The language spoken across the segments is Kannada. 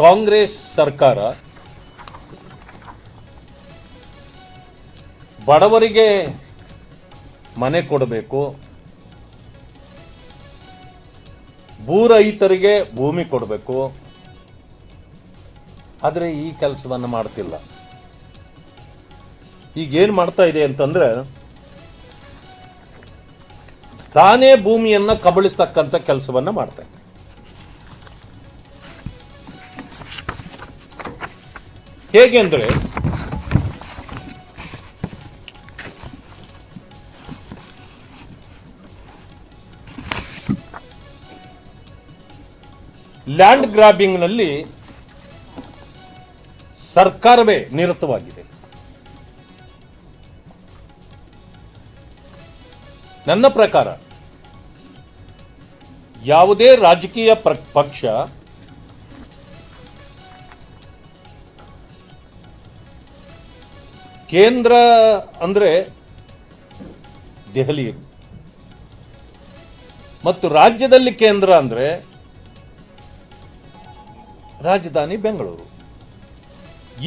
ಕಾಂಗ್ರೆಸ್ ಸರ್ಕಾರ ಬಡವರಿಗೆ ಮನೆ ಕೊಡಬೇಕು ಭೂರಹಿತರಿಗೆ ಭೂಮಿ ಕೊಡಬೇಕು, ಆದರೆ ಈ ಕೆಲಸವನ್ನು ಮಾಡ್ತಿಲ್ಲ. ಈಗ ಏನು ಮಾಡ್ತಾ ಇದೆ ಅಂತಂದ್ರೆ, ತಾನೇ ಭೂಮಿಯನ್ನು ಕಬಳಿಸ್ತಕ್ಕಂಥ ಕೆಲಸವನ್ನು ಮಾಡ್ತಾ ಇದೆ. ಹೇಗೆ ಅಂದರೆ ಲ್ಯಾಂಡ್ ಗ್ರಾಬಿಂಗ್ನಲ್ಲಿ ಸರ್ಕಾರವೇ ನಿರತವಾಗಿದೆ. ನನ್ನ ಪ್ರಕಾರ ಯಾವುದೇ ರಾಜಕೀಯ ಪಕ್ಷ ಕೇಂದ್ರ ಅಂದರೆ ದೆಹಲಿ. ಮತ್ತು ರಾಜ್ಯದಲ್ಲಿ ಕೇಂದ್ರ ಅಂದರೆ ರಾಜಧಾನಿ ಬೆಂಗಳೂರು.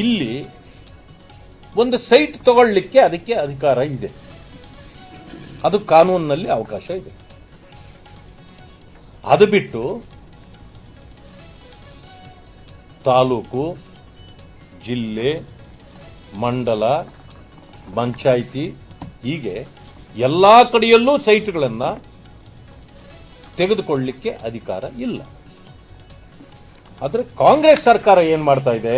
ಇಲ್ಲಿ ಒಂದು ಸೈಟ್ ತಗೊಳ್ಳಿಕ್ಕೆ ಅದಕ್ಕೆ ಅಧಿಕಾರ ಇದೆ. ಅದು ಕಾನೂನಿನಲ್ಲಿ ಅವಕಾಶ ಇದೆ. ಅದು ಬಿಟ್ಟು ತಾಲೂಕು, ಜಿಲ್ಲೆ, ಮಂಡಲ ಪಂಚಾಯಿತಿ ಹೀಗೆ ಎಲ್ಲ ಕಡೆಯಲ್ಲೂ ಸೈಟ್ಗಳನ್ನು ತೆಗೆದುಕೊಳ್ಳಲಿಕ್ಕೆ ಅಧಿಕಾರ ಇಲ್ಲ. ಆದರೆ ಕಾಂಗ್ರೆಸ್ ಸರ್ಕಾರ ಏನು ಮಾಡ್ತಾ ಇದೆ?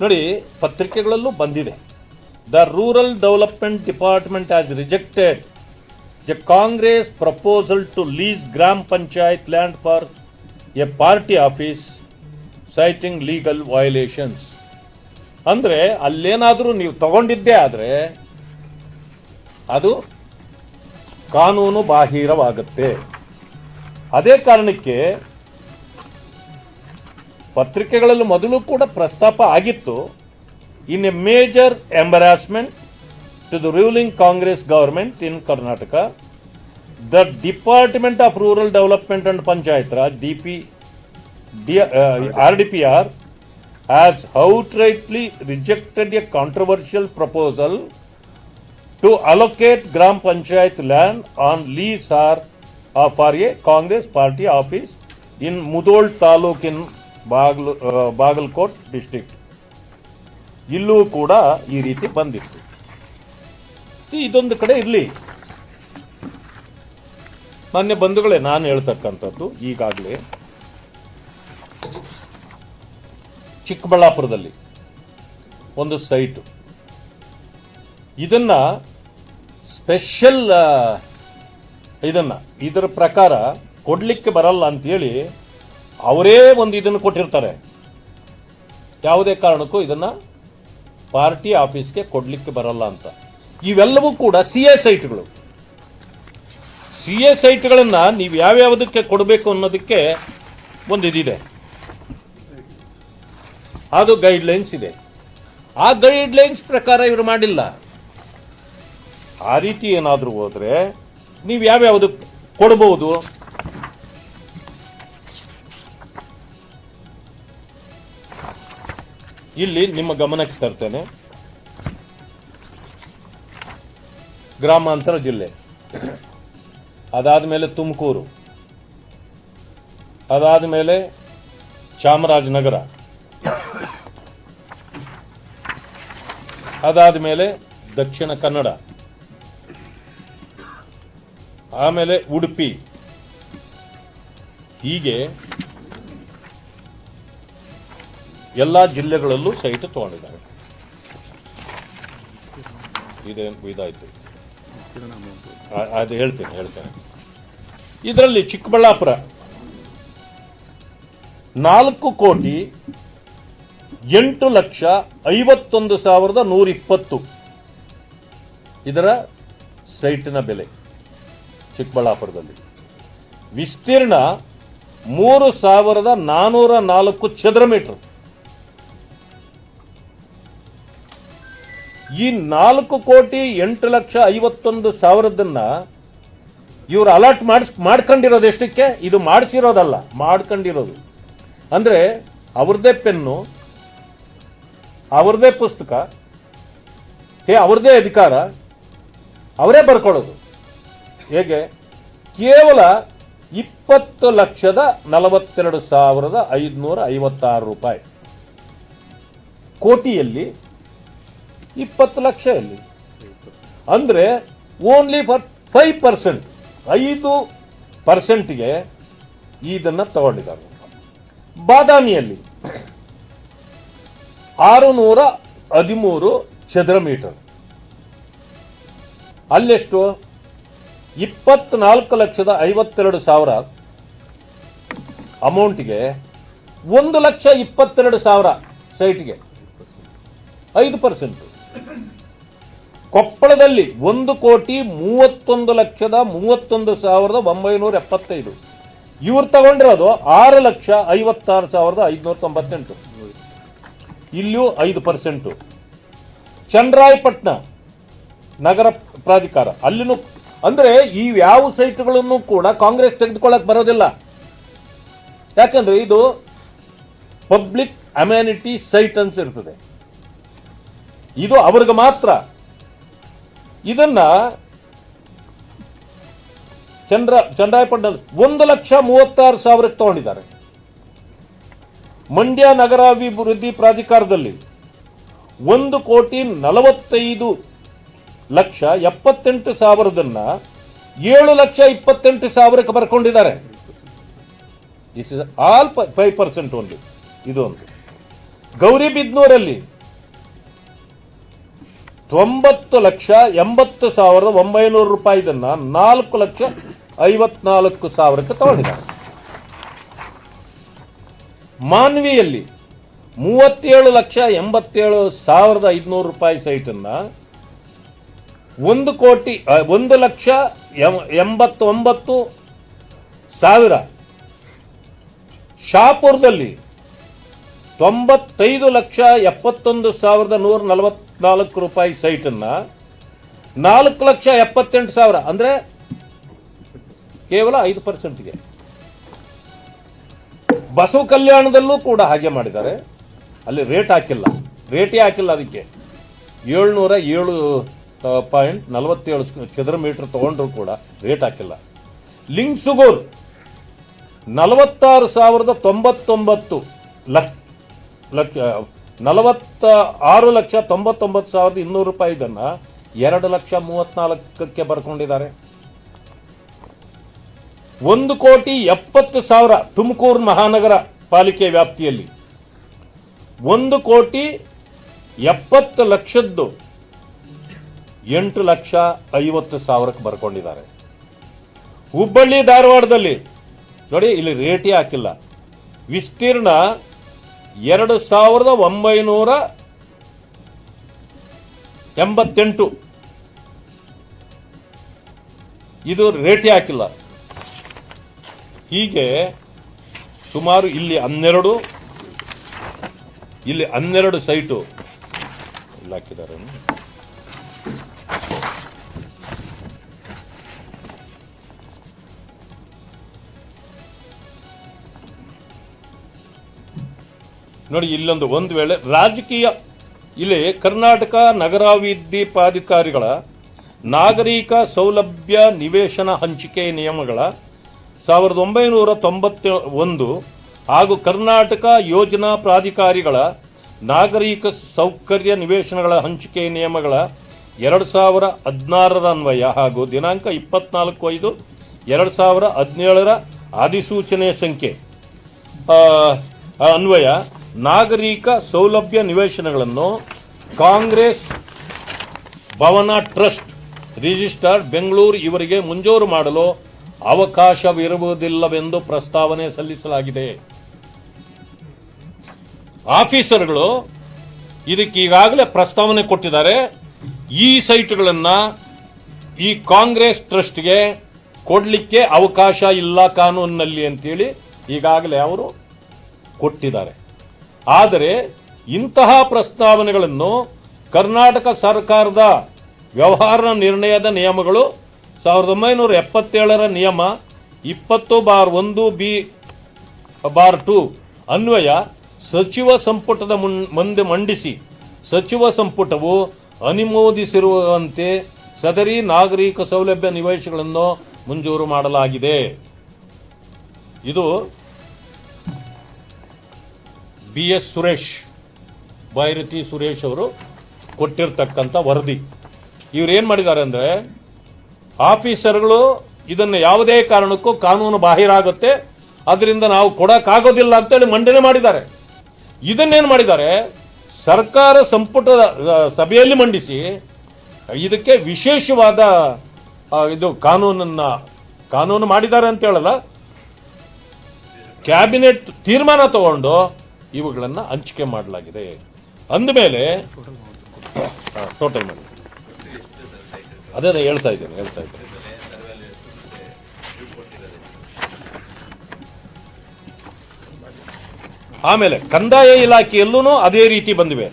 ನೋಡಿ, ಪತ್ರಿಕೆಗಳಲ್ಲೂ ಬಂದಿದೆ. The rural development department as rejected the Congress proposal to lease gram panchayat land for a party office citing legal violations ಅಂದರೆ ಅಲ್ಲೇನಾದರೂ ನೀವು ತಗೊಂಡಿದ್ದೇ ಆದರೆ ಅದು ಕಾನೂನು ಬಾಹಿರವಾಗುತ್ತೆ. ಅದೇ ಕಾರಣಕ್ಕೆ ಪತ್ರಿಕೆಗಳಲ್ಲಿ ಮೊದಲು ಕೂಡ ಪ್ರಸ್ತಾಪ ಆಗಿತ್ತು. In a major embarrassment to the ruling Congress government in Karnataka the department of rural development and panchayat raj D P R has outrightly rejected a controversial proposal to allocate gram panchayat land on lease or for a Congress party office in Mudhol ತಾಲೂಕಿನ ಬಾಗಲು ಬಾಗಲಕೋಟ್ ಡಿಸ್ಟಿಕ್ಟ್ ಇಲ್ಲೂ ಕೂಡ ಈ ರೀತಿ ಬಂದಿತ್ತು. ಇದೊಂದು ಕಡೆ ಇರಲಿ. ಮಾನ್ಯ ಬಂಧುಗಳೇ, ನಾನು ಹೇಳ್ತಕ್ಕಂಥದ್ದು ಈಗಾಗಲೇ. ಚಿಕ್ಕಬಳ್ಳಾಪುರದಲ್ಲಿ ಒಂದು ಸೈಟು. ಇದನ್ನ ಸ್ಪೆಷಲ್ ಇದನ್ನ, ಇದರ ಪ್ರಕಾರ ಕೊಡ್ಲಿಕ್ಕೆ ಬರಲ್ಲ ಅಂತೇಳಿ ಅವರೇ ಒಂದು ಇದನ್ನು ಕೊಟ್ಟಿರ್ತಾರೆ. ಯಾವುದೇ ಕಾರಣಕ್ಕೂ ಇದನ್ನ ಪಾರ್ಟಿ ಆಫೀಸ್ಗೆ ಕೊಡ್ಲಿಕ್ಕೆ ಬರಲ್ಲ ಅಂತ. ಇವೆಲ್ಲವೂ ಕೂಡ ಸಿ ಎ ಸೈಟ್ಗಳು. ಸಿ ಎ ಸೈಟ್ಗಳನ್ನು ನೀವು ಯಾವ್ಯಾವುದಕ್ಕೆ ಕೊಡಬೇಕು ಅನ್ನೋದಕ್ಕೆ ಒಂದು ಇದಿದೆ ಅದು ಗೈಡ್ಲೈನ್ಸ್ ಇದೆ. ಆ ಗೈಡ್ಲೈನ್ಸ್ ಪ್ರಕಾರ ಇವರು ಮಾಡಿಲ್ಲ. ಆ ರೀತಿ ಏನಾದರೂ ಹೋದರೆ ನೀವು ಯಾವ್ಯಾವುದು ಕೊಡಬಹುದು ಇಲ್ಲಿ ನಿಮ್ಮ ಗಮನಕ್ಕೆ ತರ್ತೇನೆ. ಗ್ರಾಮಾಂತರ ಜಿಲ್ಲೆ. ಅದಾದ ಮೇಲೆ ತುಮಕೂರು. ಅದಾದ ಮೇಲೆ ಚಾಮರಾಜನಗರ. ಅದಾದ ಮೇಲೆ ದಕ್ಷಿಣ ಕನ್ನಡ. ಆಮೇಲೆ ಉಡುಪಿ. ಹೀಗೆ ಎಲ್ಲ ಜಿಲ್ಲೆಗಳಲ್ಲೂ ಸಹಿತ ತಗೊಂಡಿದ್ದಾರೆ. ಇದೇ ಇದಾಯ್ತು. ಅದು ಹೇಳ್ತೇನೆ ಹೇಳ್ತೇನೆ. ಇದರಲ್ಲಿ ಚಿಕ್ಕಬಳ್ಳಾಪುರ. ನಾಲ್ಕು ಕೋಟಿ ಎಂಟು ಲಕ್ಷ ಐವತ್ತೊಂದು ಸಾವಿರದ ನೂರ ಇಪ್ಪತ್ತು ಇದರ ಸೈಟಿನ ಬೆಲೆ ಚಿಕ್ಕಬಳ್ಳಾಪುರದಲ್ಲಿ. ವಿಸ್ತೀರ್ಣ ಮೂರು ಸಾವಿರದ ನಾನೂರ ನಾಲ್ಕು ಚದರ ಮೀಟರ್. ಈ ನಾಲ್ಕು ಕೋಟಿ ಎಂಟು ಲಕ್ಷ ಐವತ್ತೊಂದು ಸಾವಿರದನ್ನ ಇವರು ಅಲರ್ಟ್ ಮಾಡಿಸ್, ಮಾಡ್ಕೊಂಡಿರೋದು ಎಷ್ಟಕ್ಕೆ? ಇದು ಮಾಡಿಸಿರೋದಲ್ಲ, ಮಾಡ್ಕೊಂಡಿರೋದು. ಅಂದ್ರೆ ಅವ್ರದ್ದೇ ಪೆನ್ನು ಅವ್ರದ್ದೇ ಪುಸ್ತಕ, ಹೇ, ಅವ್ರದ್ದೇ ಅಧಿಕಾರ, ಅವರೇ ಬರ್ಕೊಳ್ಳೋದು. ಹೇಗೆ? ಕೇವಲ ಇಪ್ಪತ್ತು ಲಕ್ಷದ ನಲವತ್ತೆರಡು ಸಾವಿರದ ಐದುನೂರ ಐವತ್ತಾರು ರೂಪಾಯಿ. ಕೋಟಿಯಲ್ಲಿ ಇಪ್ಪತ್ತು ಲಕ್ಷ ಎಲ್ಲಿ? ಅಂದರೆ ಓನ್ಲಿ ಫಾರ್ ಫೈವ್ ಪರ್ಸೆಂಟ್ ಐದು ಪರ್ಸೆಂಟ್ಗೆ ಇದನ್ನು ತಗೊಂಡಿದ್ದಾರೆ. ಬಾದಾಮಿಯಲ್ಲಿ ಆರು ನೂರ ಹದಿಮೂರು ಚದರ ಮೀಟರ್. ಅಲ್ಲೆಷ್ಟು? ಇಪ್ಪತ್ನಾಲ್ಕು ಲಕ್ಷದ ಐವತ್ತೆರಡು ಸಾವಿರ. ಅಮೌಂಟ್ಗೆ ಒಂದು ಲಕ್ಷ ಇಪ್ಪತ್ತೆರಡು ಸಾವಿರ ಸೈಟ್ಗೆ. ಐದು ಪರ್ಸೆಂಟ್. ಕೊಪ್ಪಳದಲ್ಲಿ ಒಂದು ಕೋಟಿ ಮೂವತ್ತೊಂದು ಲಕ್ಷದ ಮೂವತ್ತೊಂದು ಸಾವಿರದ ಒಂಬೈನೂರ ಎಪ್ಪತ್ತೈದು. ಇವ್ರು ತಗೊಂಡಿರೋದು ಆರು ಲಕ್ಷ ಐವತ್ತಾರು ಸಾವಿರದ ಐದುನೂರ ತೊಂಬತ್ತೆಂಟು. ಇಲ್ಲಿಯೂ ಐದು ಪರ್ಸೆಂಟು ಚಂದ್ರಾಯಪಟ್ಟಣ ನಗರ ಪ್ರಾಧಿಕಾರ. ಅಲ್ಲಿನೂ ಅಂದ್ರೆ ಈ ಯಾವ ಸೈಟ್ಗಳನ್ನು ಕೂಡ ಕಾಂಗ್ರೆಸ್ ತೆಗೆದುಕೊಳ್ಳಕ್ ಬರೋದಿಲ್ಲ. ಯಾಕಂದ್ರೆ ಇದು ಪಬ್ಲಿಕ್ ಅಮ್ಯಾನಿಟಿ ಸೈಟ್ ಅಂತ ಇರ್ತದೆ. ಇದು ಅವ್ರಿಗೆ ಮಾತ್ರ. ಇದನ್ನ ಚಂದ್ರ, ಚಂದ್ರಾಯಪಟ್ಟಣ ಒಂದು ಲಕ್ಷ ಮೂವತ್ತಾರು ಸಾವಿರಕ್ಕೆ ತಗೊಂಡಿದ್ದಾರೆ. ಮಂಡ್ಯ ನಗರಾಭಿವೃದ್ಧಿ ಪ್ರಾಧಿಕಾರದಲ್ಲಿ ಒಂದು ಕೋಟಿ ನಲವತ್ತೈದು ಲಕ್ಷ ಎಪ್ಪತ್ತೆಂಟು ಸಾವಿರದನ್ನ ಏಳು ಲಕ್ಷ ಇಪ್ಪತ್ತೆಂಟು ಸಾವಿರಕ್ಕೆ ಬರ್ಕೊಂಡಿದ್ದಾರೆ. This is all five percent ಒಂದು ಇದು ಒಂದು ಗೌರಿಬಿದ್ನೂರಲ್ಲಿ ತೊಂಬತ್ತು ಲಕ್ಷ ಎಂಬತ್ತು ಸಾವಿರದ ಒಂಬೈನೂರು ರೂಪಾಯಿದನ್ನ ನಾಲ್ಕು ಲಕ್ಷ ಐವತ್ನಾಲ್ಕು ಸಾವಿರಕ್ಕೆ ತಗೊಂಡಿದ್ದಾರೆ. ಮಾನ್ವಿಯಲ್ಲಿ ಮೂವತ್ತೇಳು ಲಕ್ಷ ಎಂಬತ್ತೇಳು ಸಾವಿರದ ಐದುನೂರು ರೂಪಾಯಿ ಸೈಟನ್ನ ಒಂದು ಕೋಟಿ ಒಂದು ಲಕ್ಷ ಎಂಬತ್ತೊಂಬತ್ತು ಸಾವಿರ ಶಾಪುರದಲ್ಲಿ ತೊಂಬತ್ತೈದು ಲಕ್ಷ ಎಪ್ಪತ್ತೊಂದು ಸಾವಿರದ ನೂರ ನಲವತ್ನಾಲ್ಕು ರೂಪಾಯಿ ಸೈಟನ್ನು ನಾಲ್ಕು ಲಕ್ಷ ಎಪ್ಪತ್ತೆಂಟು ಸಾವಿರ, ಅಂದರೆ ಕೇವಲ ಐದು ಪರ್ಸೆಂಟ್ಗೆ ಬಸವ ಕಲ್ಯಾಣದಲ್ಲೂ ಕೂಡ ಹಾಗೆ ಮಾಡಿದ್ದಾರೆ. ಅಲ್ಲಿ ರೇಟ್ ಹಾಕಿಲ್ಲ. ರೇಟೇ ಹಾಕಿಲ್ಲ ಅದಕ್ಕೆ. ಏಳ್ನೂರ ಏಳು ಪಾಯಿಂಟ್ ನಲವತ್ತೇಳು ಚದರ ಮೀಟರ್ ತಗೊಂಡ್ರು ಕೂಡ ರೇಟ್ ಹಾಕಿಲ್ಲ. ಲಿಂಗ್ಸುಗೂರ್ ನಲವತ್ತಾರು ಸಾವಿರದ ತೊಂಬತ್ತೊಂಬತ್ತು ಲಕ್ಷ ಲಕ್ಷ ನಲವತ್ತ ಆರು ಲಕ್ಷ ತೊಂಬತ್ತೊಂಬತ್ತು ಸಾವಿರದ ಇನ್ನೂರು ರೂಪಾಯಿ ಇದನ್ನ ಎರಡು ಲಕ್ಷ ಮೂವತ್ತ್ನಾಲ್ಕಕ್ಕೆ ಬರ್ಕೊಂಡಿದ್ದಾರೆ. ಒಂದು ಕೋಟಿ ಎಪ್ಪತ್ತು ಸಾವಿರ ತುಮಕೂರು ಮಹಾನಗರ ಪಾಲಿಕೆ ವ್ಯಾಪ್ತಿಯಲ್ಲಿ. ಒಂದು ಕೋಟಿ ಎಪ್ಪತ್ತು ಲಕ್ಷದ್ದು ಎಂಟು ಲಕ್ಷ ಐವತ್ತು ಸಾವಿರಕ್ಕೆ ಬರ್ಕೊಂಡಿದ್ದಾರೆ. ಹುಬ್ಬಳ್ಳಿ ಧಾರವಾಡದಲ್ಲಿ, ನೋಡಿ, ಇಲ್ಲಿ ರೇಟೇ ಹಾಕಿಲ್ಲ. ವಿಸ್ತೀರ್ಣ ಎರಡು ಸಾವಿರದ ಒಂಬೈನೂರ ಎಂಬತ್ತೆಂಟು. ಇದು ರೇಟೇ ಹಾಕಿಲ್ಲ. ಹೀಗೆ ಸುಮಾರು ಇಲ್ಲಿ ಹನ್ನೆರಡು ಇಲ್ಲಿ ಹನ್ನೆರಡು ಸೈಟು ಹಾಕಿದ್ದಾರೆ ನೋಡಿ, ಇಲ್ಲೊಂದು ಒಂದು ವೇಳೆ ರಾಜಕೀಯ, ಇಲ್ಲಿ ಕರ್ನಾಟಕ ನಗರಾಭಿವೃದ್ಧಿ ಪ್ರಾಧಿಕಾರಿಗಳ ನಾಗರಿಕ ಸೌಲಭ್ಯ ನಿವೇಶನ ಹಂಚಿಕೆ ನಿಯಮಗಳ ಸಾವಿರದ ಒಂಬೈನೂರ ತೊಂಬತ್ತ ಒಂದು ಹಾಗೂ ಕರ್ನಾಟಕ ಯೋಜನಾ ಪ್ರಾಧಿಕಾರಿಗಳ ನಾಗರಿಕ ಸೌಕರ್ಯ ನಿವೇಶನಗಳ ಹಂಚಿಕೆ ನಿಯಮಗಳ ಎರಡು ಸಾವಿರ ಹದಿನಾರರ ಅನ್ವಯ ಹಾಗೂ ದಿನಾಂಕ ಇಪ್ಪತ್ನಾಲ್ಕು ಐದು, ಎರಡು ಸಾವಿರ ಹದಿನೇಳರ ಅಧಿಸೂಚನೆ ಸಂಖ್ಯೆ. ಅನ್ವಯ, ನಾಗರಿಕ ಸೌಲಭ್ಯ ನಿವೇಶನಗಳನ್ನು ಕಾಂಗ್ರೆಸ್ ಭವನ ಟ್ರಸ್ಟ್ ರಿಜಿಸ್ಟರ್ ಬೆಂಗಳೂರು ಇವರಿಗೆ ಮುಂಜೂರು ಮಾಡಲು ಅವಕಾಶವಿರುವುದಿಲ್ಲವೆಂದು ಪ್ರಸ್ತಾವನೆ ಸಲ್ಲಿಸಲಾಗಿದೆ. ಆಫೀಸರ್ಗಳು ಇದಕ್ಕೆ ಈಗಾಗಲೇ ಪ್ರಸ್ತಾವನೆ ಕೊಟ್ಟಿದ್ದಾರೆ. ಈ ಸೈಟ್ಗಳನ್ನ ಈ ಕಾಂಗ್ರೆಸ್ ಟ್ರಸ್ಟ್ಗೆ ಕೊಡಲಿಕ್ಕೆ ಅವಕಾಶ ಇಲ್ಲ ಕಾನೂನಿನಲ್ಲಿ ಅಂತೇಳಿ ಈಗಾಗಲೇ ಅವರು ಕೊಟ್ಟಿದ್ದಾರೆ. ಆದರೆ ಇಂತಹ ಪ್ರಸ್ತಾವನೆಗಳನ್ನು ಕರ್ನಾಟಕ ಸರ್ಕಾರದ ವ್ಯವಹಾರ ನಿರ್ಣಯದ ನಿಯಮಗಳು ಸಾವಿರದ ಒಂಬೈನೂರ ಎಪ್ಪತ್ತೇಳರ ನಿಯಮ ಇಪ್ಪತ್ತು ಬಾರ್ ಒಂದು ಬಿ ಬಾರ್ ಟು ಅನ್ವಯ ಸಚಿವ ಸಂಪುಟದ ಮುಂದೆ ಮಂಡಿಸಿ ಸಚಿವ ಸಂಪುಟವು ಅನುಮೋದಿಸಿರುವಂತೆ ಸದರಿ ನಾಗರಿಕ ಸೌಲಭ್ಯ ನಿವೇಶಗಳನ್ನು ಮಂಜೂರು ಮಾಡಲಾಗಿದೆ. ಇದು ಬಿ ಎಸ್ ಸುರೇಶ್, ಬೈರತಿ ಸುರೇಶ್ ಅವರು ಕೊಟ್ಟಿರ್ತಕ್ಕಂಥ ವರದಿ. ಇವ್ರು ಏನು ಮಾಡಿದ್ದಾರೆ ಅಂದ್ರೆ ಆಫೀಸರ್ಗಳು ಇದನ್ನು ಯಾವುದೇ ಕಾರಣಕ್ಕೂ ಕಾನೂನು ಬಾಹಿರ ಆಗುತ್ತೆ ಅದರಿಂದ ನಾವು ಕೊಡಕ್ಕಾಗೋದಿಲ್ಲ ಅಂತೇಳಿ ಮಂಡನೆ ಮಾಡಿದ್ದಾರೆ. ಇದನ್ನೇನು ಮಾಡಿದ್ದಾರೆ? ಸರ್ಕಾರ ಸಂಪುಟದ ಸಭೆಯಲ್ಲಿ ಮಂಡಿಸಿ ಇದಕ್ಕೆ ವಿಶೇಷವಾದ ಇದು ಕಾನೂನನ್ನ, ಕಾನೂನು ಮಾಡಿದ್ದಾರೆ ಅಂತ ಹೇಳಲ್ಲ. ಕ್ಯಾಬಿನೆಟ್ ತೀರ್ಮಾನ ತಗೊಂಡು ಇವುಗಳನ್ನ ಹಂಚಿಕೆ ಮಾಡಲಾಗಿದೆ. ಅಂದಮೇಲೆ ಟೋಟಲ್ ಮಾಡಿ ಅದೇ ನಾನು ಹೇಳ್ತಾ ಇದ್ದೇನೆ ಹೇಳ್ತಾ ಇದ್ದೇನೆ. ಆಮೇಲೆ ಕಂದಾಯ ಇಲಾಖೆಯಲ್ಲೂ ಅದೇ ರೀತಿ ಬಂದಿವೆ.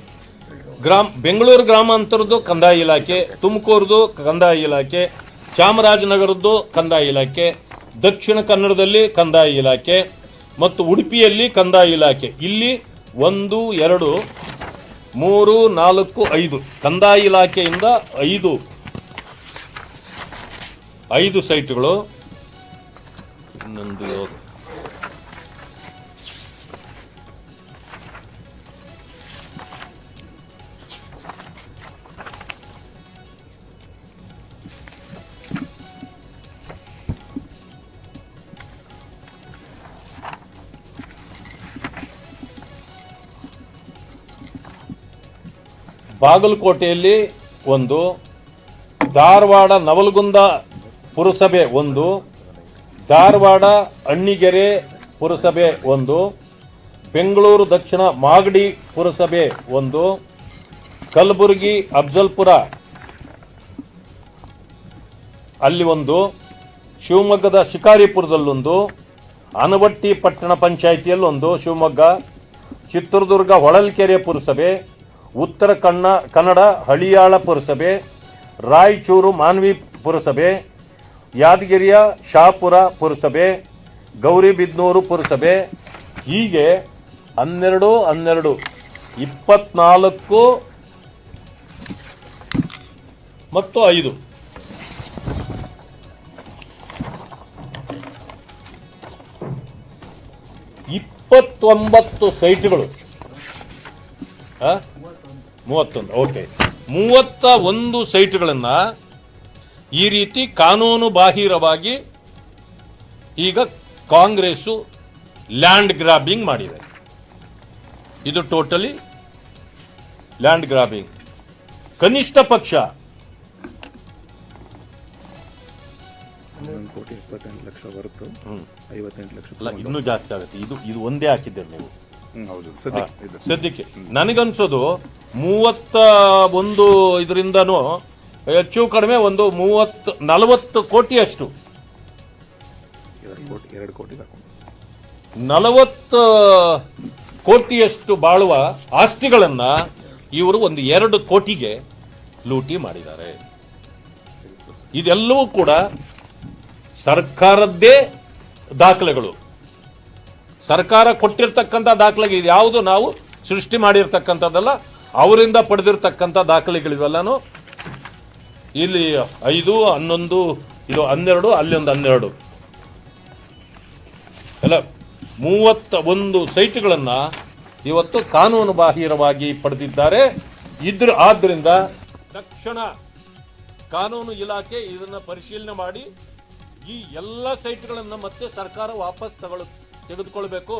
ಗ್ರಾಮ, ಬೆಂಗಳೂರು ಗ್ರಾಮಾಂತರದ್ದು ಕಂದಾಯ ಇಲಾಖೆ, ತುಮಕೂರದು ಕಂದಾಯ ಇಲಾಖೆ, ಚಾಮರಾಜನಗರದ್ದು ಕಂದಾಯ ಇಲಾಖೆ, ದಕ್ಷಿಣ ಕನ್ನಡದಲ್ಲಿ ಕಂದಾಯ ಇಲಾಖೆ ಮತ್ತು ಉಡುಪಿಯಲ್ಲಿ ಕಂದಾಯ ಇಲಾಖೆ. ಇಲ್ಲಿ ಒಂದು, ಎರಡು, ಮೂರು, ನಾಲ್ಕು, ಐದು. ಕಂದಾಯ ಇಲಾಖೆಯಿಂದ ಐದು ಐದು ಸೈಟ್ಗಳು ಇನ್ನೊಂದು? ಬಾಗಲಕೋಟೆಯಲ್ಲಿ ಒಂದು ಧಾರವಾಡ ನವಲಗುಂದ ಪುರಸಭೆ ಒಂದು, ಧಾರವಾಡ, ಅಣ್ಣಿಗೆರೆ ಪುರಸಭೆ ಒಂದು, ಬೆಂಗಳೂರು ದಕ್ಷಿಣ ಮಾಗಡಿ ಪುರಸಭೆ ಒಂದು, ಕಲಬುರಗಿ, ಅಫ್ಜಲ್ಪುರ ಅಲ್ಲಿ ಒಂದು, ಶಿವಮೊಗ್ಗದ ಶಿಕಾರಿಪುರದಲ್ಲೊಂದು, ಅನವಟ್ಟಿ ಪಟ್ಟಣ ಪಂಚಾಯಿತಿಯಲ್ಲೊಂದು ಶಿವಮೊಗ್ಗ, ಚಿತ್ರದುರ್ಗ, ಹೊಳಲ್ಕೆರೆ ಪುರಸಭೆ, ಉತ್ತರ ಕನ್ನ ಕನ್ನಡ, ಹಳಿಯಾಳ ಪುರಸಭೆ, ರಾಯಚೂರು, ಮಾನ್ವಿ ಪುರಸಭೆ ಯಾದಗಿರಿಯ ಶಾಪುರ ಪುರಸಭೆ ಗೌರಿಬಿದ್ನೂರು ಪುರಸಭೆ, ಹೀಗೆ ಹನ್ನೆರಡು ಹನ್ನೆರಡು, ಇಪ್ಪತ್ನಾಲ್ಕು ಮತ್ತು ಐದು. ಇಪ್ಪತ್ತೊಂಬತ್ತು ಸೈಟ್ಗಳು? ಮೂವತ್ತೊಂದು, ಓಕೆ. ಮೂವತ್ತ ಒಂದು ಸೈಟ್ಗಳನ್ನ ಈ ರೀತಿ ಕಾನೂನು ಬಾಹಿರವಾಗಿ ಈಗ ಕಾಂಗ್ರೆಸ್ಸು ಲ್ಯಾಂಡ್ ಗ್ರಾಬಿಂಗ್ ಮಾಡಿದೆ. ಇದು ಟೋಟಲಿ ಲ್ಯಾಂಡ್ ಗ್ರಾಬಿಂಗ್. ಕನಿಷ್ಠ ಪಕ್ಷ. ಹನ್ನೊಂದು ಕೋಟಿ ಇಪ್ಪತ್ತೆಂಟು ಲಕ್ಷ ಹೊರತು ಐವತ್ತೆಂಟು ಲಕ್ಷ ಅಲ್ಲ ಇನ್ನೂ ಜಾಸ್ತಿ ಆಗುತ್ತೆ. ಇದು ಇದು ಒಂದೇ ಹಾಕಿದ್ದೇವೆ ನೀವು. ಹೌದು. ಸದ್ಯಕ್ಕೆ. ನನಗನ್ಸೋದು ಮೂವತ್ತ ಒಂದು ಇದರಿಂದನೂ ಹೆಚ್ಚು ಕಡಿಮೆ ಒಂದು ಮೂವತ್ತು ನಲವತ್ತು ಕೋಟಿಯಷ್ಟು. ಎರಡು ಕೋಟಿ ನಲವತ್ತು ಕೋಟಿಯಷ್ಟು ಬಾಳುವ ಆಸ್ತಿಗಳನ್ನ ಇವರು ಒಂದು ಎರಡು ಕೋಟಿಗೆ ಲೂಟಿ ಮಾಡಿದ್ದಾರೆ. ಇದೆಲ್ಲವೂ ಕೂಡ ಸರ್ಕಾರದ್ದೇ ದಾಖಲೆಗಳು. ಸರ್ಕಾರ ಕೊಟ್ಟಿರ್ತಕ್ಕಂಥ ದಾಖಲೆಗೆ ಇದು ಯಾವುದು ನಾವು ಸೃಷ್ಟಿ ಮಾಡಿರ್ತಕ್ಕಂಥದ್ದಲ್ಲ ಅವರಿಂದ ಪಡೆದಿರ್ತಕ್ಕಂಥ ದಾಖಲೆಗಳಿವೆಲ್ಲನೂ ಇಲ್ಲಿ ಐದು, ಹನ್ನೊಂದು, ಇದು ಹನ್ನೆರಡು ಅಲ್ಲಿ ಒಂದು ಹನ್ನೆರಡು. ಅಲ್ಲ, ಮೂವತ್ತ ಒಂದು ಸೈಟ್ಗಳನ್ನು ಇವತ್ತು ಕಾನೂನು ಬಾಹಿರವಾಗಿ ಪಡೆದಿದ್ದಾರೆ. ಇದ್ರ, ಆದ್ರಿಂದ ತಕ್ಷಣ ಕಾನೂನು ಇಲಾಖೆ ಇದನ್ನು ಪರಿಶೀಲನೆ ಮಾಡಿ ಈ ಎಲ್ಲ ಸೈಟ್ಗಳನ್ನು ಮತ್ತೆ ಸರ್ಕಾರ ವಾಪಸ್ ತಗೊಳ್, ತೆಗೆದುಕೊಳ್ಬೇಕು.